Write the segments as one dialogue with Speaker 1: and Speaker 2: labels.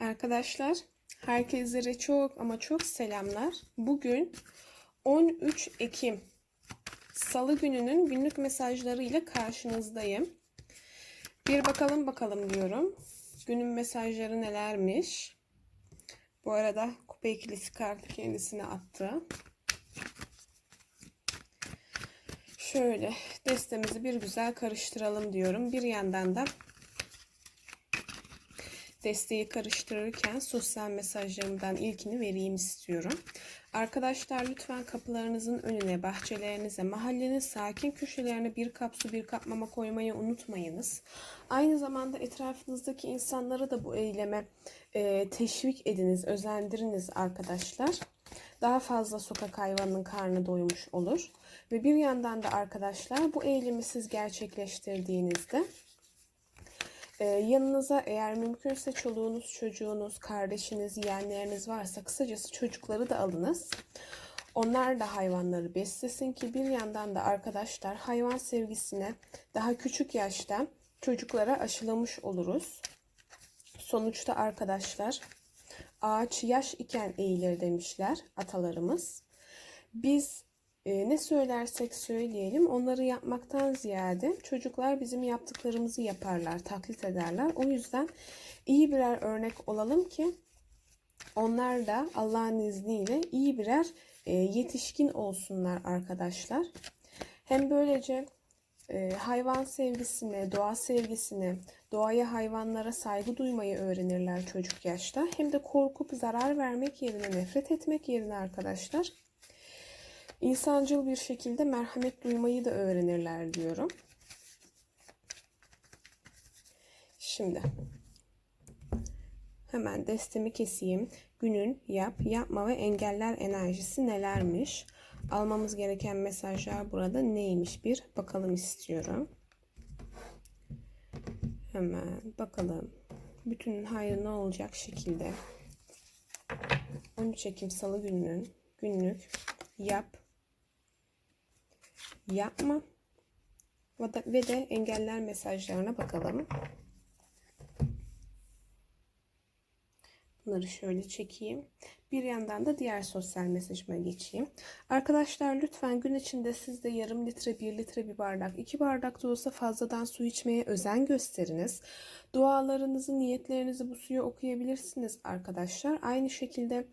Speaker 1: Arkadaşlar, herkeslere çok ama çok selamlar. Bugün 13 Ekim Salı gününün günlük mesajları ile karşınızdayım. Bir bakalım bakalım diyorum. Günün mesajları nelermiş? Bu arada kupa ikilisi kartı kendisine attı. Şöyle destemizi bir güzel karıştıralım diyorum. Bir yandan da desteği karıştırırken sosyal mesajlarımdan ilkini vereyim istiyorum. Arkadaşlar lütfen kapılarınızın önüne, bahçelerinize, mahallenin sakin köşelerine bir kap su bir kap mama koymayı unutmayınız. Aynı zamanda etrafınızdaki insanları da bu eyleme e, teşvik ediniz, özendiriniz arkadaşlar. Daha fazla sokak hayvanının karnı doymuş olur. Ve bir yandan da arkadaşlar bu eylemi siz gerçekleştirdiğinizde ee, yanınıza eğer mümkünse çoluğunuz, çocuğunuz, kardeşiniz, yeğenleriniz varsa kısacası çocukları da alınız. Onlar da hayvanları beslesin ki bir yandan da arkadaşlar hayvan sevgisine daha küçük yaşta çocuklara aşılamış oluruz. Sonuçta arkadaşlar ağaç yaş iken eğilir demişler atalarımız. Biz e, ne söylersek söyleyelim onları yapmaktan ziyade çocuklar bizim yaptıklarımızı yaparlar, taklit ederler. O yüzden iyi birer örnek olalım ki onlar da Allah'ın izniyle iyi birer e, yetişkin olsunlar arkadaşlar. Hem böylece e, hayvan sevgisini, doğa sevgisini, doğaya hayvanlara saygı duymayı öğrenirler çocuk yaşta. Hem de korkup zarar vermek yerine nefret etmek yerine arkadaşlar insancıl bir şekilde merhamet duymayı da öğrenirler diyorum. Şimdi hemen destemi keseyim. Günün yap, yapma ve engeller enerjisi nelermiş? Almamız gereken mesajlar burada neymiş bir bakalım istiyorum. Hemen bakalım. Bütün hayrına olacak şekilde 13 Ekim Salı gününün günlük yap, yapma ve de engeller mesajlarına bakalım. Bunları şöyle çekeyim. Bir yandan da diğer sosyal mesajıma geçeyim. Arkadaşlar lütfen gün içinde siz de yarım litre, bir litre bir bardak, iki bardak da olsa fazladan su içmeye özen gösteriniz. Dualarınızı, niyetlerinizi bu suya okuyabilirsiniz arkadaşlar. Aynı şekilde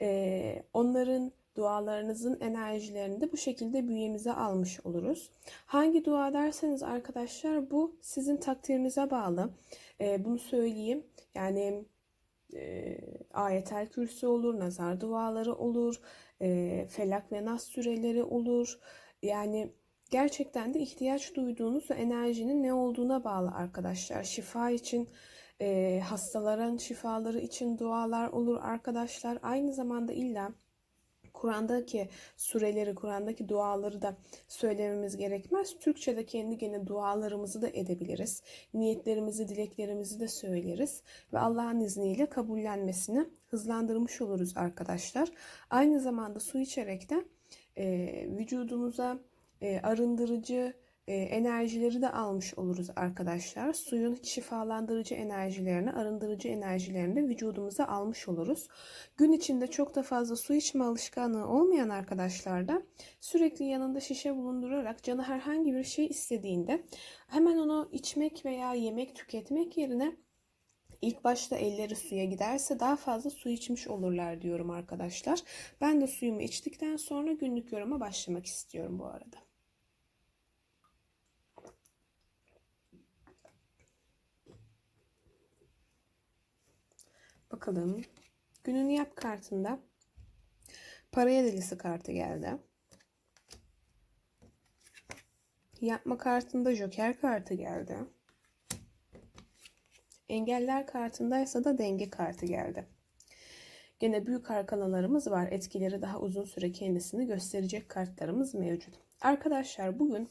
Speaker 1: e, onların dualarınızın enerjilerini de bu şekilde bünyemize almış oluruz. Hangi dua derseniz arkadaşlar bu sizin takdirinize bağlı. E, bunu söyleyeyim. Yani e, ayetel kürsü olur, nazar duaları olur, e, felak ve nas süreleri olur. Yani gerçekten de ihtiyaç duyduğunuz enerjinin ne olduğuna bağlı arkadaşlar. Şifa için e, hastaların şifaları için dualar olur arkadaşlar. Aynı zamanda illa Kur'an'daki sureleri, Kur'an'daki duaları da söylememiz gerekmez. Türkçe'de kendi gene dualarımızı da edebiliriz. Niyetlerimizi, dileklerimizi de söyleriz. Ve Allah'ın izniyle kabullenmesini hızlandırmış oluruz arkadaşlar. Aynı zamanda su içerek de e, vücudumuza e, arındırıcı, enerjileri de almış oluruz arkadaşlar. Suyun şifalandırıcı enerjilerini, arındırıcı enerjilerini vücudumuza almış oluruz. Gün içinde çok da fazla su içme alışkanlığı olmayan arkadaşlar da sürekli yanında şişe bulundurarak canı herhangi bir şey istediğinde hemen onu içmek veya yemek tüketmek yerine İlk başta elleri suya giderse daha fazla su içmiş olurlar diyorum arkadaşlar. Ben de suyumu içtikten sonra günlük yoruma başlamak istiyorum bu arada. Bakalım. Günün yap kartında paraya delisi kartı geldi. Yapma kartında joker kartı geldi. Engeller kartındaysa da denge kartı geldi. Gene büyük arkanalarımız var. Etkileri daha uzun süre kendisini gösterecek kartlarımız mevcut. Arkadaşlar bugün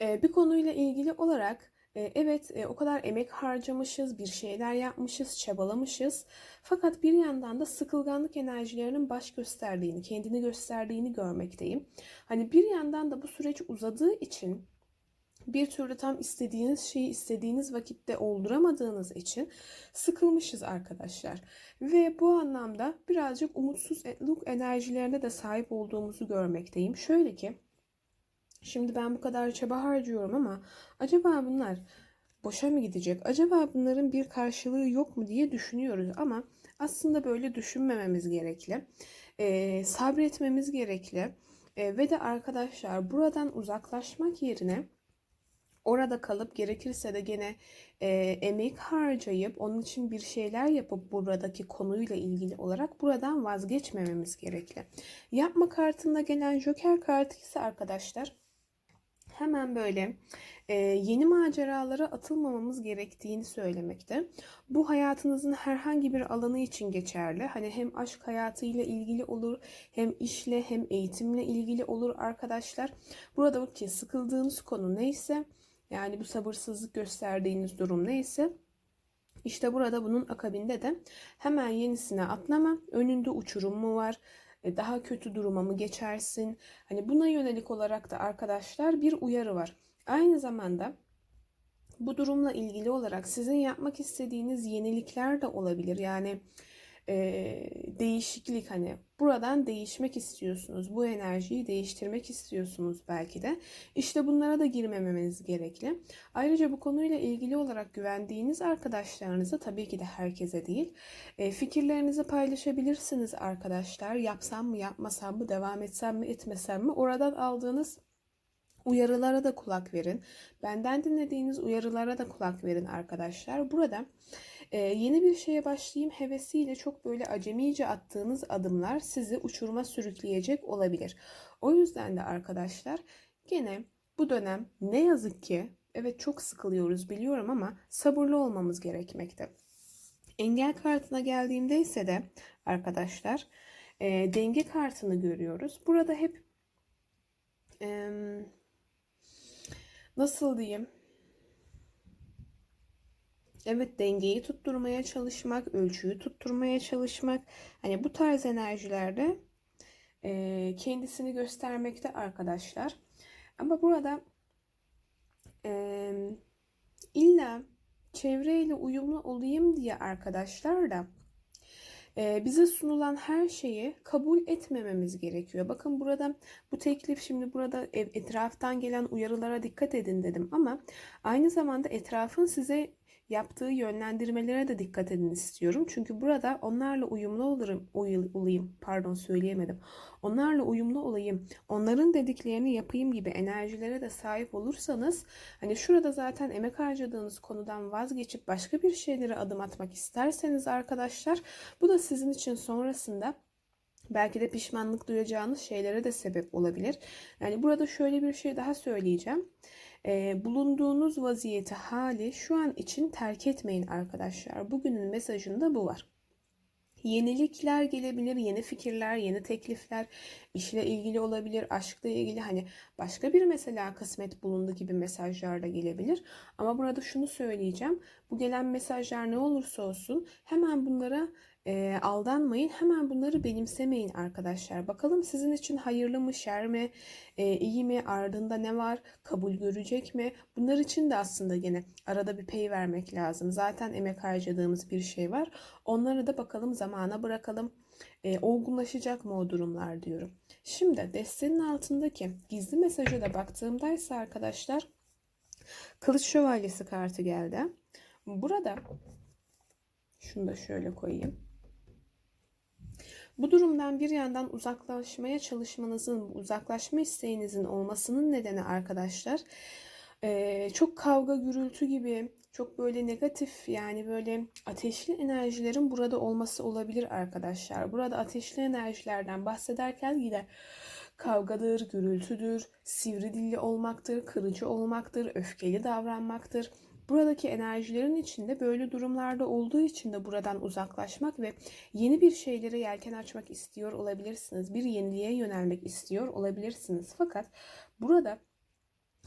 Speaker 1: bir konuyla ilgili olarak e, evet e, o kadar emek harcamışız, bir şeyler yapmışız, çabalamışız. Fakat bir yandan da sıkılganlık enerjilerinin baş gösterdiğini, kendini gösterdiğini görmekteyim. Hani bir yandan da bu süreç uzadığı için bir türlü tam istediğiniz şeyi istediğiniz vakitte olduramadığınız için sıkılmışız arkadaşlar. Ve bu anlamda birazcık umutsuzluk enerjilerine de sahip olduğumuzu görmekteyim. Şöyle ki şimdi ben bu kadar çaba harcıyorum ama acaba bunlar boşa mı gidecek? Acaba bunların bir karşılığı yok mu diye düşünüyoruz ama aslında böyle düşünmememiz gerekli. Ee, sabretmemiz gerekli. Ee, ve de arkadaşlar buradan uzaklaşmak yerine orada kalıp gerekirse de gene e, emek harcayıp onun için bir şeyler yapıp buradaki konuyla ilgili olarak buradan vazgeçmememiz gerekli. Yapma kartında gelen Joker kartı ise arkadaşlar hemen böyle e, yeni maceralara atılmamamız gerektiğini söylemekte. Bu hayatınızın herhangi bir alanı için geçerli. Hani hem aşk hayatıyla ilgili olur, hem işle hem eğitimle ilgili olur arkadaşlar. Burada ki sıkıldığınız konu neyse, yani bu sabırsızlık gösterdiğiniz durum neyse, işte burada bunun akabinde de hemen yenisine atlama, önünde uçurum mu var, daha kötü duruma mı geçersin? Hani buna yönelik olarak da arkadaşlar bir uyarı var. Aynı zamanda bu durumla ilgili olarak sizin yapmak istediğiniz yenilikler de olabilir. Yani e, değişiklik hani buradan değişmek istiyorsunuz. Bu enerjiyi değiştirmek istiyorsunuz belki de. İşte bunlara da girmememiz gerekli. Ayrıca bu konuyla ilgili olarak güvendiğiniz arkadaşlarınıza tabii ki de herkese değil e, fikirlerinizi paylaşabilirsiniz arkadaşlar. Yapsam mı yapmasam mı devam etsem mi etmesem mi oradan aldığınız uyarılara da kulak verin. Benden dinlediğiniz uyarılara da kulak verin arkadaşlar. Burada ee, yeni bir şeye başlayayım hevesiyle çok böyle acemice attığınız adımlar sizi uçuruma sürükleyecek olabilir. O yüzden de arkadaşlar gene bu dönem ne yazık ki evet çok sıkılıyoruz biliyorum ama sabırlı olmamız gerekmekte. Engel kartına geldiğimde ise de arkadaşlar e, denge kartını görüyoruz. Burada hep e, nasıl diyeyim Evet dengeyi tutturmaya çalışmak, ölçüyü tutturmaya çalışmak. Hani bu tarz enerjilerde e, kendisini göstermekte arkadaşlar. Ama burada e, illa çevreyle uyumlu olayım diye arkadaşlar da e, bize sunulan her şeyi kabul etmememiz gerekiyor. Bakın burada bu teklif şimdi burada etraftan gelen uyarılara dikkat edin dedim ama aynı zamanda etrafın size yaptığı yönlendirmelere de dikkat edin istiyorum. Çünkü burada onlarla uyumlu olurum, olayım, pardon söyleyemedim. Onlarla uyumlu olayım, onların dediklerini yapayım gibi enerjilere de sahip olursanız, hani şurada zaten emek harcadığınız konudan vazgeçip başka bir şeylere adım atmak isterseniz arkadaşlar, bu da sizin için sonrasında belki de pişmanlık duyacağınız şeylere de sebep olabilir. Yani burada şöyle bir şey daha söyleyeceğim. E, bulunduğunuz vaziyeti hali şu an için terk etmeyin arkadaşlar. Bugünün mesajında bu var. Yenilikler gelebilir, yeni fikirler, yeni teklifler, işle ilgili olabilir, aşkla ilgili hani başka bir mesela kısmet bulundu gibi mesajlar da gelebilir. Ama burada şunu söyleyeceğim. Bu gelen mesajlar ne olursa olsun hemen bunlara e, aldanmayın. Hemen bunları benimsemeyin arkadaşlar. Bakalım sizin için hayırlı mı, şer mi, e, iyi mi, ardında ne var, kabul görecek mi? Bunlar için de aslında yine arada bir pay vermek lazım. Zaten emek harcadığımız bir şey var. Onları da bakalım zamana bırakalım. E, olgunlaşacak mı o durumlar diyorum. Şimdi destenin altındaki gizli mesaja da baktığımda ise arkadaşlar Kılıç Şövalyesi kartı geldi. Burada şunu da şöyle koyayım. Bu durumdan bir yandan uzaklaşmaya çalışmanızın, uzaklaşma isteğinizin olmasının nedeni arkadaşlar çok kavga gürültü gibi çok böyle negatif yani böyle ateşli enerjilerin burada olması olabilir arkadaşlar. Burada ateşli enerjilerden bahsederken yine kavgadır, gürültüdür, sivri dilli olmaktır, kırıcı olmaktır, öfkeli davranmaktır. Buradaki enerjilerin içinde böyle durumlarda olduğu için de buradan uzaklaşmak ve yeni bir şeylere yelken açmak istiyor olabilirsiniz. Bir yeniliğe yönelmek istiyor olabilirsiniz. Fakat burada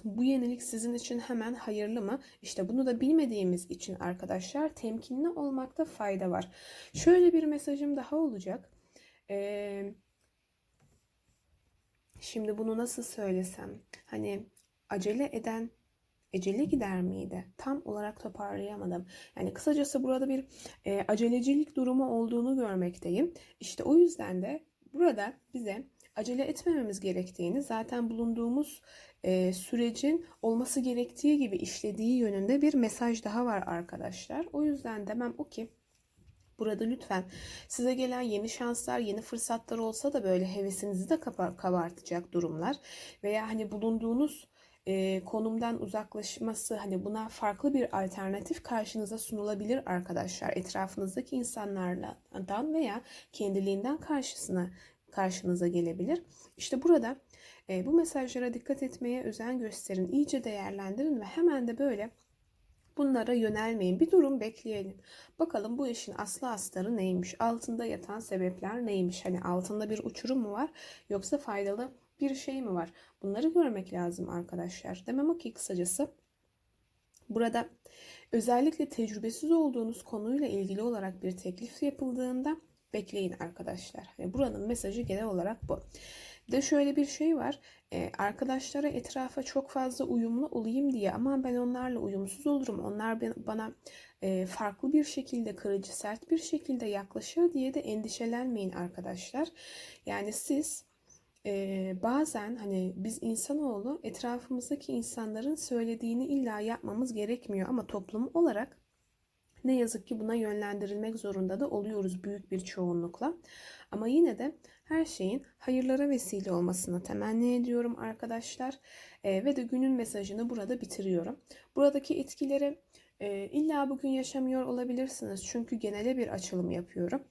Speaker 1: bu yenilik sizin için hemen hayırlı mı? İşte bunu da bilmediğimiz için arkadaşlar temkinli olmakta fayda var. Şöyle bir mesajım daha olacak. Ee, şimdi bunu nasıl söylesem? Hani acele eden ecele gider miydi? Tam olarak toparlayamadım. Yani kısacası burada bir e, acelecilik durumu olduğunu görmekteyim. İşte o yüzden de burada bize acele etmememiz gerektiğini zaten bulunduğumuz e, sürecin olması gerektiği gibi işlediği yönünde bir mesaj daha var arkadaşlar. O yüzden demem o ki Burada lütfen size gelen yeni şanslar, yeni fırsatlar olsa da böyle hevesinizi de kabar- kabartacak durumlar veya hani bulunduğunuz e, konumdan uzaklaşması hani buna farklı bir alternatif karşınıza sunulabilir arkadaşlar. Etrafınızdaki insanlardan veya kendiliğinden karşısına karşınıza gelebilir. İşte burada e, bu mesajlara dikkat etmeye özen gösterin, iyice değerlendirin ve hemen de böyle Bunlara yönelmeyin. Bir durum bekleyelim. Bakalım bu işin aslı astarı neymiş? Altında yatan sebepler neymiş? Hani altında bir uçurum mu var? Yoksa faydalı bir şey mi var? Bunları görmek lazım arkadaşlar. Demem o ki kısacası burada özellikle tecrübesiz olduğunuz konuyla ilgili olarak bir teklif yapıldığında bekleyin arkadaşlar. Hani buranın mesajı genel olarak bu. Bir de şöyle bir şey var. Ee, arkadaşlara etrafa çok fazla uyumlu olayım diye ama ben onlarla uyumsuz olurum. Onlar bana e, farklı bir şekilde kırıcı, sert bir şekilde yaklaşır diye de endişelenmeyin arkadaşlar. Yani siz e, bazen hani biz insanoğlu etrafımızdaki insanların söylediğini illa yapmamız gerekmiyor ama toplum olarak ne yazık ki buna yönlendirilmek zorunda da oluyoruz büyük bir çoğunlukla. Ama yine de her şeyin hayırlara vesile olmasını temenni ediyorum arkadaşlar. Ee, ve de günün mesajını burada bitiriyorum. Buradaki etkileri e, illa bugün yaşamıyor olabilirsiniz. Çünkü genele bir açılım yapıyorum.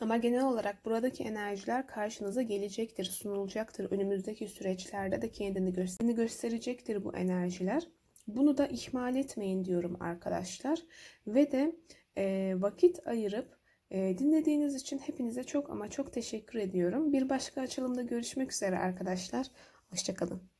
Speaker 1: Ama genel olarak buradaki enerjiler karşınıza gelecektir, sunulacaktır. Önümüzdeki süreçlerde de kendini göster- gösterecektir bu enerjiler. Bunu da ihmal etmeyin diyorum arkadaşlar. Ve de e, vakit ayırıp e, dinlediğiniz için hepinize çok ama çok teşekkür ediyorum. Bir başka açılımda görüşmek üzere arkadaşlar. Hoşçakalın.